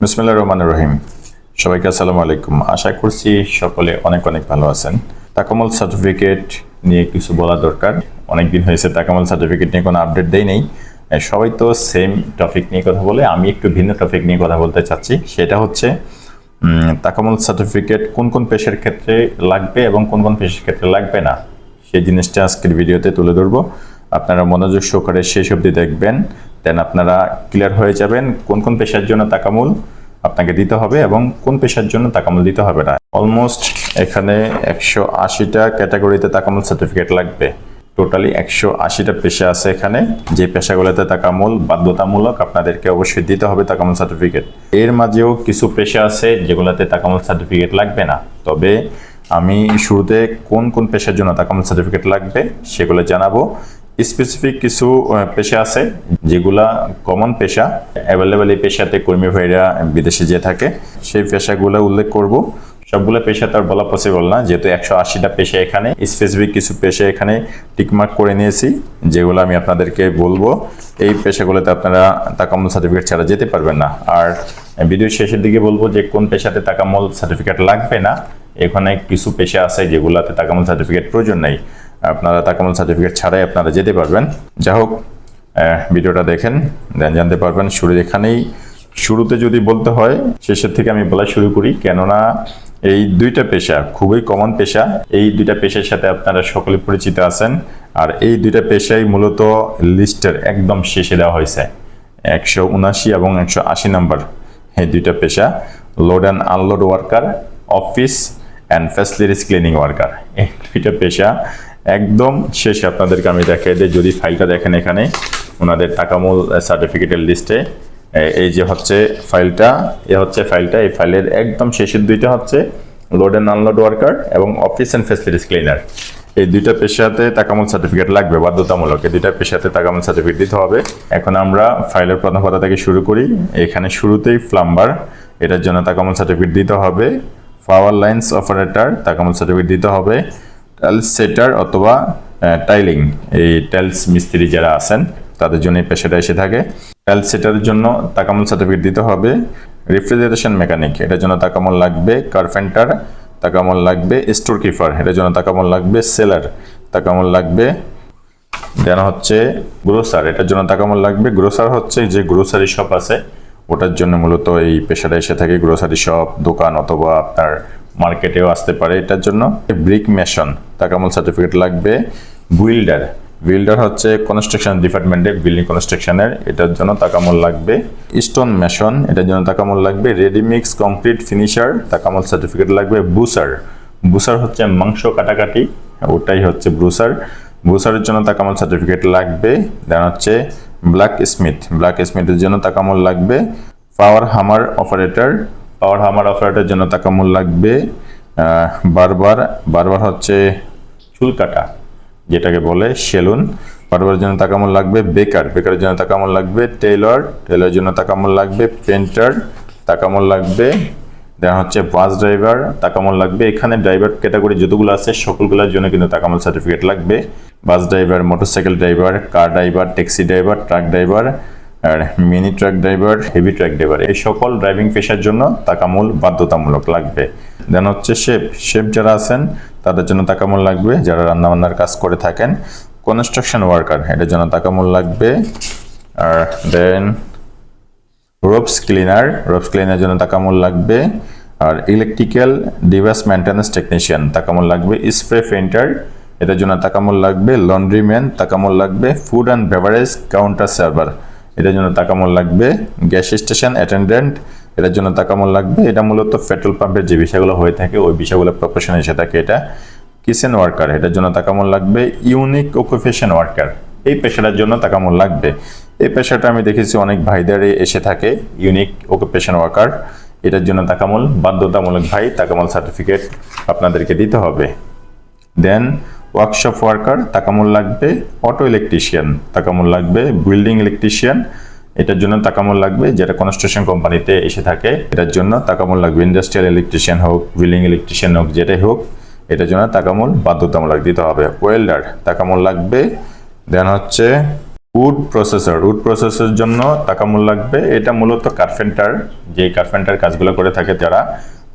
বিসমিল্লাহ রহমান রহিম। সবাইকে আসসালামু আলাইকুম। আশা করছি সকলে অনেক অনেক ভালো আছেন। তাকামল সার্টিফিকেট নিয়ে কিছু বলা দরকার। অনেক দিন হয়েছে তাকামল সার্টিফিকেট নিয়ে কোনো আপডেট দেই নেই। সবাই তো সেম টপিক নিয়ে কথা বলে, আমি একটু ভিন্ন টপিক নিয়ে কথা বলতে চাচ্ছি। সেটা হচ্ছে তাকামল সার্টিফিকেট কোন কোন পেশার ক্ষেত্রে লাগবে এবং কোন কোন পেশার ক্ষেত্রে লাগবে না? সেই জিনিসটা আজকের ভিডিওতে তুলে ধরবো। আপনারা মনোযোগ সহকারে শেষ অবধি দেখবেন। দেন আপনারা ক্লিয়ার হয়ে যাবেন কোন কোন পেশার জন্য তাকামুল আপনাকে দিতে হবে এবং কোন পেশার জন্য তাকামুল দিতে হবে না। অলমোস্ট এখানে একশো আশিটা ক্যাটাগরিতে তাকামুল সার্টিফিকেট লাগবে। টোটালি একশো আশিটা পেশা আছে এখানে। যে পেশাগুলোতে তাকামুল বাধ্যতামূলক আপনাদেরকে অবশ্যই দিতে হবে তাকামুল সার্টিফিকেট এর মাঝেও কিছু পেশা আছে যেগুলোতে তাকামুল সার্টিফিকেট লাগবে না। তবে আমি শুরুতে কোন কোন পেশার জন্য তাকামুল সার্টিফিকেট লাগবে সেগুলো জানাব। স্পেসিফিক কিছু পেশা আছে যেগুলা কমন পেশা অ্যাভেলেবেল এই পেশাতে কর্মী ভাইরা বিদেশে যে থাকে, সেই পেশাগুলো উল্লেখ করব। সবগুলো পেশা তার বলা পসিবল না, যেহেতু একশো আশিটা পেশা এখানে স্পেসিফিক কিছু পেশা এখানে টিকমার্ক করে নিয়েছি, যেগুলো আমি আপনাদেরকে বলব। এই পেশাগুলোতে আপনারা তাকামল সার্টিফিকেট ছাড়া যেতে পারবেন না। আর ভিডিও শেষের দিকে বলব যে, কোন পেশাতে তাকামল সার্টিফিকেট লাগবে না, এখানে কিছু পেশা আছে যেগুলোতে তাকামল সার্টিফিকেট প্রয়োজন নেই। আপনারা তাকামল সার্টিফিকেট ছাড়াই আপনারা যেতে পারবেন। যা হোক ভিডিওটা দেখেন, দেন জানতে পারবেন শুরু এখানেই। শুরুতে যদি বলতে হয়, শেষের থেকে আমি বলা শুরু করি, কেননা এই দুইটা পেশা, খুবই কমন পেশা, এই দুইটা পেশার সাথে আপনারা সকলে পরিচিত আছেন, আর এই দুইটা পেশাই মূলত লিস্টের একদম শেষে দেওয়া হয়েছে। একশো উনাশি এবং একশো আশি নম্বর এই দুইটা পেশা load and unload worker office and facilities cleaning worker এই দুইটা পেশা একদম শেষে আপনাদেরকে আমি দেখাই দিই, যদি ফাইলটা দেখেন এখানে, ওনাদের টাকামূল সার্টিফিকেটের লিস্টে এই যে হচ্ছে ফাইলটা এ হচ্ছে ফাইলটা এই ফাইলের একদম শেষের দুইটা হচ্ছে লোড অ্যান্ড আনলোড ওয়ার্কার এবং অফিস অ্যান্ড ফ্যাসিলিটিস ক্লিনার এই দুইটা পেশাতে তাকামুল সার্টিফিকেট লাগবে, বাধ্যতামূলক। এই দুইটা পেশাতে তাকামুল সার্টিফিকেট দিতে হবে। এখন আমরা ফাইলের প্রথম কথা থেকে শুরু করি। এখানে শুরুতেই প্লাম্বার এটার জন্য তাকামুল সার্টিফিকেট দিতে হবে। Power lines operator Takamol certificate দিতে হবে। টাইলস সেটার অথবা টাইলিং এই টাইলস মিস্ত্রি যারা আছেন, তাদের জন্য এই পেশাটা এসে থাকে। টাইলস সেটারের জন্য তাকামুল সার্টিফিকেট দিতে হবে। রেফ্রিজারেশন মেকানিক এটার জন্য তাকামল লাগবে। কার্পেন্টার তাকামল লাগবে। স্টোর কিপার এটার জন্য তাকামল লাগবে। সেলার তাকামল লাগবে। দেন হচ্ছে গ্রোসার এটার জন্য তাকামল লাগবে। গ্রোসার হচ্ছে যে গ্রোসারি শপ আছে, ওটার জন্য মূলত এই পেশাটা এসে থাকে। গ্রোসারি শপ দোকান অথবা আপনার মার্কেটেও আসতে পারে এটার জন্য। ব্রিক মেশন তাকামল সার্টিফিকেট লাগবে। বিল্ডার বিল্ডার হচ্ছে কনস্ট্রাকশন ডিপার্টমেন্টে বিল্ডিং কনস্ট্রাকশনের এটার জন্য তাকামল লাগবে। স্টোন মেশন এটার জন্য তাকামল লাগবে। Ready mix concrete finisher Takamol certificate লাগবে। বুসার বুসার হচ্ছে মাংস কাটাকাটি, ওটাই হচ্ছে ব্রুসার ব্রুসারের জন্য তাকামল সার্টিফিকেট লাগবে। দেন হচ্ছে ব্ল্যাক স্মিথ ব্ল্যাক স্মিথের জন্য তাকামল লাগবে। পাওয়ার হামার অপারেটর পাওয়ার হামার অপারেটরের জন্য তাকামল লাগবে। বারবার বারবার হচ্ছে চুল কাটা যেটাকে বলে সেলুন। বারবার জন্য তাকামল লাগবে বেকার, বেকারের জন্য তাকামল লাগবে টেইলর, টেইলরের জন্য তাকামল লাগবে পেন্টার তাকামল লাগবে, দেন হচ্ছে বাস ড্রাইভার, তাকামল লাগবে। এখানে ড্রাইভার ক্যাটাগরি যতগুলো আছে, সকলগুলোর জন্য কিন্তু তাকামল সার্টিফিকেট লাগবে। Bus driver, motorcycle driver, car driver, taxi driver, truck driver আর mini truck driver heavy truck driver এই সকল ড্রাইভিং পেশার জন্য তাকামুল বাধ্যতামূলক লাগবে। দেন হচ্ছে শেফ শেফ যারা আছেন, তাদের জন্য তাকামুল লাগবে। যারা রান্নাবান্নার কাজ করে থাকেন কনস্ট্রাকশন ওয়ার্কার এটার জন্য তাকামুল লাগবে। আর then ropes cleaner ropes cleaner জন্য তাকামুল লাগবে। আর electrical device maintenance technician Takamol লাগবে। স্প্রে পেন্টার এটার জন্য তাকামুল লাগবে। লন্ড্রিম্যান তাকামুল লাগবে। Food and beverage counter server এটার জন্য তাকামুল লাগবে। গ্যাস স্টেশন অ্যাটেন্ডেন্ট এটার জন্য তাকামুল লাগবে। এটা মূলত পেট্রোল পাম্পের যে বিষয়গুলো হয়ে থাকে, ওই বিষয়গুলো প্রফেশন এসে থাকে এটা। কিচেন ওয়ার্কার এটার জন্য তাকামুল লাগবে। ইউনিক অকুপেশন ওয়ার্কার এই পেশাটার জন্য তাকামুল লাগবে। এই পেশাটা আমি দেখেছি অনেক ভাইদারে এসে থাকে ইউনিক অকুপেশন ওয়ার্কার এটার জন্য তাকামুল। বাধ্যতামূলক ভাই, তাকামুল সার্টিফিকেট আপনাদেরকে দিতে হবে। দেন ওয়ার্কশপ ওয়ার্কার তাকামুল লাগবে অটো ইলেকট্রিশিয়ান তাকামুল লাগবে বিল্ডিং ইলেকট্রিশিয়ান এটার জন্য তাকামুল লাগবে, যেটা কনস্ট্রাকশন কোম্পানিতে এসে থাকে, এটার জন্য তাকামুল লাগবে ইন্ডাস্ট্রিয়াল ইলেকট্রিশিয়ান হোক বিল্ডিং ইলেকট্রিশিয়ান হোক, যেটাই হোক, এটার জন্য তাকামুল বাধ্যতামূলক দিতে হবে। ওয়েল্ডার তাকামুল লাগবে দেন হচ্ছে উড প্রসেসর উড প্রসেসরের জন্য তাকামূল লাগবে, এটা মূলত কার্পেন্টার যে কার্পেন্টার কাজগুলো করে থাকে যারা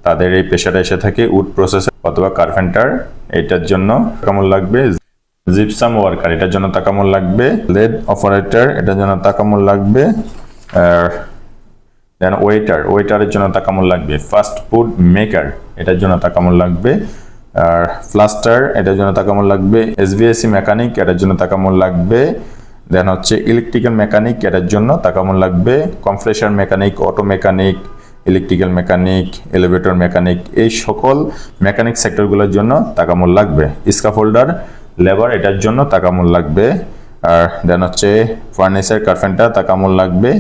তাদের এই পেশাটা এসে থাকে উড প্রসেসর অথবা কার্পেন্টার, এটার জন্য তাকামূল লাগবে। জিপসাম ওয়ার্কার, এটার জন্য তাকামূল লাগবে। লেদ অপারেটর, এটার জন্য তাকামূল লাগবে। দেন ওয়েটার, ওয়েটারের জন্য তাকামূল লাগবে। ফাস্ট ফুড মেকার, এটার জন্য তাকামূল লাগবে। আর ফ্লাস্টার, এটার জন্য তাকামূল লাগবে। এসবিএসসি মেকানিক, এটার জন্য তাকামূল লাগবে। দেন হচ্ছে ইলেকট্রিক্যাল মেকানিক, এটার জন্য তাকামূল লাগবে। Compressor mechanic, auto mechanic electrical mechanic elevator mechanic এই সকল মেকানিক সেক্টরগুলোর জন্য তাকামূল লাগবে। স্কাফোল্ডার লেবার এটার জন্য তাকামূল লাগবে। আর দেন হচ্ছে ফার্নিচার কার্পেন্টার তাকামূল লাগবে।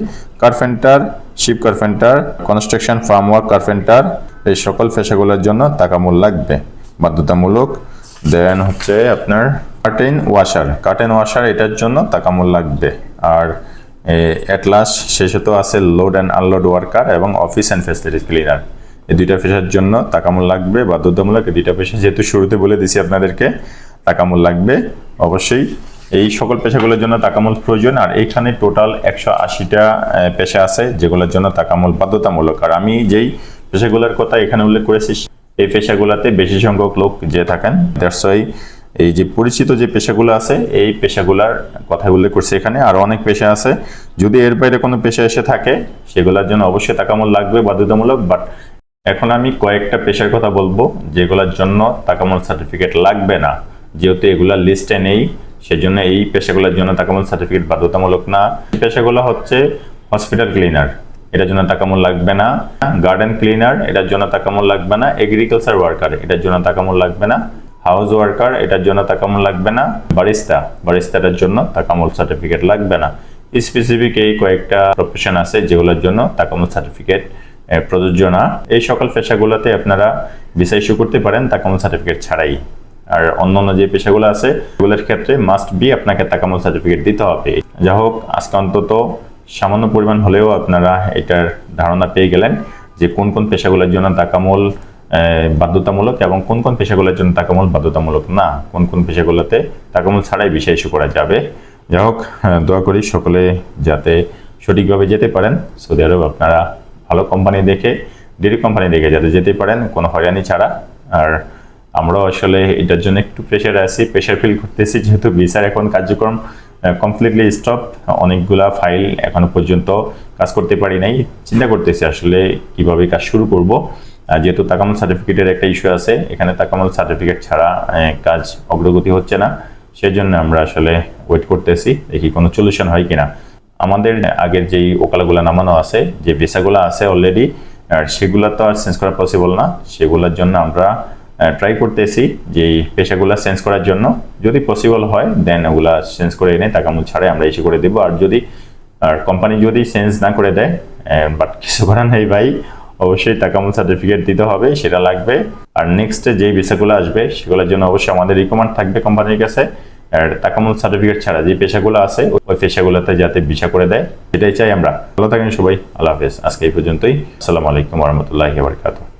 Carpenter ship carpenter construction form work carpenter এই সকল পেশাগুলোর জন্য তাকামূল লাগবে। বাধ্যতামূলক। দেন হচ্ছে আপনার কার্টেন ওয়াশার কার্টেন ওয়াশার এটার জন্য তাকামূল লাগবে। আর অ্যাটলাস শেষে তো আছে লোড অ্যান্ড আনলোড ওয়ার্কার এবং অফিস অ্যান্ড ফ্যাসিলিটিস ক্লিনার এই দুইটা পেশার জন্য তাকামূল লাগবে, বাধ্যতামূলক। এই দুইটা পেশা যেহেতু শুরুতে বলে দিছি আপনাদেরকে, তাকামূল লাগবে। অবশ্যই এই সকল পেশাগুলোর জন্য তাকামূল প্রয়োজন, আর এখানে টোটাল একশো আশিটা পেশা আছে যেগুলোর জন্য তাকামূল বাধ্যতামূলক। আর আমি যেই পেশাগুলোর কথা এখানে উল্লেখ করেছি, এই পেশাগুলোতে বেশি সংখ্যক লোক যে থাকেন দ্যাটস ওয়াই এই যে পরিচিত যে পেশাগুলো আছে, এই পেশাগুলার কথা উল্লেখ করছে এখানে। আরও অনেক পেশা আছে। যদি এর বাইরে কোনো পেশা এসে থাকে, সেগুলোর জন্য অবশ্যই তাকামূল লাগবে, বাধ্যতামূলক, বাট এখন আমি কয়েকটা পেশার কথা বলব, যেগুলোর জন্য তাকামূল সার্টিফিকেট লাগবে না। যেহেতু এগুলা লিস্টে নেই, সেজন্য এই পেশাগুলোর জন্য তাকামূল সার্টিফিকেট বাধ্যতামূলক না। পেশাগুলো হচ্ছে হসপিটাল ক্লিনার, এটার জন্য তাকামূল লাগবে না। গার্ডেন ক্লিনার, এটার জন্য তাকামূল লাগবে না। এগ্রিকালচার ওয়ার্কার, এটার জন্য তাকামূল লাগবে না। হাউস ওয়ার্কার এটার জন্য তাকামল লাগবে না। বারিস্তা বারিস্তাটার জন্য তাকামল সার্টিফিকেট লাগবে না। স্পেসিফিক এই কয়েকটা প্রফেশন আছে যেগুলোর জন্য তাকামল সার্টিফিকেট প্রযোজ্য না। এই সকল পেশাগুলোতে আপনারা ভিসা করতে পারেন তাকামূল সার্টিফিকেট ছাড়াই। আর অন্যান্য যে পেশাগুলো আছে সেগুলোর ক্ষেত্রে মাস্ট বি আপনাকে তাকামল সার্টিফিকেট দিতে হবে। যা হোক, আজকে অন্তত সামান্য পরিমাণ হলেও আপনারা এটার ধারণা পেয়ে গেলেন যে কোন কোন পেশাগুলোর জন্য তাকামল বাধ্যতামূলক এবং কোন কোন পেশাগুলোর জন্য তাকামল বাধ্যতামূলক? না কোন কোন পেশাগুলোতে তাকামল ছাড়াই বিষয় ইস্যু করা যাবে। যাই হোক আহ, দোয়া করি সকলে যাতে সঠিকভাবে যেতে পারেন। সৌদি আরব আপনারা ভালো কোম্পানি দেখে ডেরি কোম্পানি দেখে যাতে যেতে পারেন কোনো হয়রানি ছাড়া। আর আমরাও আসলে এটার জন্য একটু প্রেশারে আছি প্রেশার ফিল করতেছি যেহেতু ভিসার এখন কার্যক্রম কমপ্লিটলি স্টপ অনেকগুলা ফাইল এখনও পর্যন্ত কাজ করতে পারি নাই। চিন্তা করতেছি আসলে কীভাবে কাজ শুরু করব। যেহেতু তাকামল সার্টিফিকেটের একটা ইস্যু আছে, এখানে তাকামল সার্টিফিকেট ছাড়া কাজ অগ্রগতি হচ্ছে না। সেজন্য আমরা আসলে ওয়েট করতেছি, দেখি কোনো সলিউশন হয় কিনা। আমাদের আগের যেই ওকালাগুলো নামানো আছে, যে ভিসাগুলো আছে অলরেডি আর সেগুলো তো আর চেঞ্জ করা পসিবল না। সেগুলোর জন্য আমরা ট্রাই করতেছি যে পেশাগুলো চেঞ্জ করার জন্য। যদি পসিবল হয় দেন ওগুলা চেঞ্জ করে এনে তাকামুল ছাড়াই আমরা ইস্যু করে দেবো। আর যদি, আর কোম্পানি যদি চেঞ্জ না করে দেয় বাট কিছু করার নেই ভাই। অবশ্যই তাকামুল সার্টিফিকেট দিতে হবে, সেটা লাগবে। আর নেক্সট যেই ভিসাগুলো আসবে, সেগুলোর জন্য অবশ্যই আমাদের রিকমেন্ড থাকবে কোম্পানির কাছে। আর তাকামুল সার্টিফিকেট ছাড়া যে পেশাগুলো আছে, ওই পেশাগুলোতে যাতে ভিসা করে দেয়, সেটাই চাই আমরা। ভালো থাকেন সবাই, আল্লাহ হাফেজ। আজকে এই পর্যন্তই। আসসালামু আলাইকুম রহমতুল্লাহ বারকাতুহ।